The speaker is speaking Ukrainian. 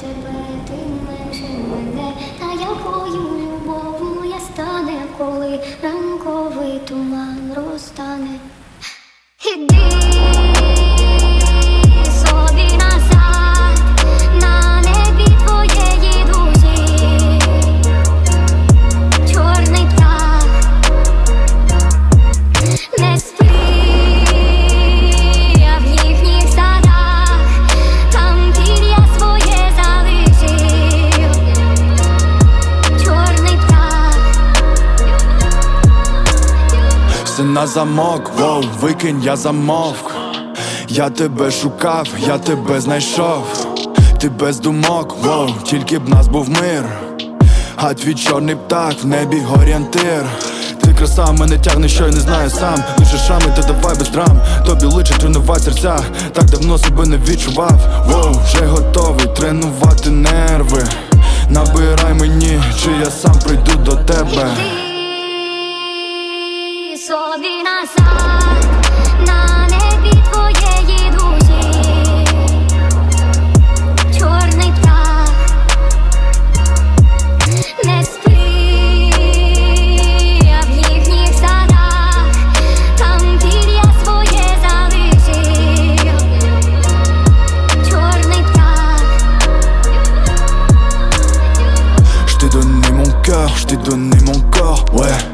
тебе, ти менше мене, та якою любов'ю я стане, коли ранковий туман розтане. на замок, воу, викинь, я замовк. Я тебе шукав, я тебе знайшов. Ти без думок, воу, тільки б нас був мир. А твій чорний птах в небі орієнтир. Ти краса, мене тягне, що я не знаю сам. Лучше шами, то давай без драм. Тобі личе тренувати серця. Так давно себе не відчував. Воу, вже готовий тренувати нерви. Набирай мені, чи я сам прийду до тебе. Je t'ai donné mon cœur, je t'ai donné mon corps, ouais.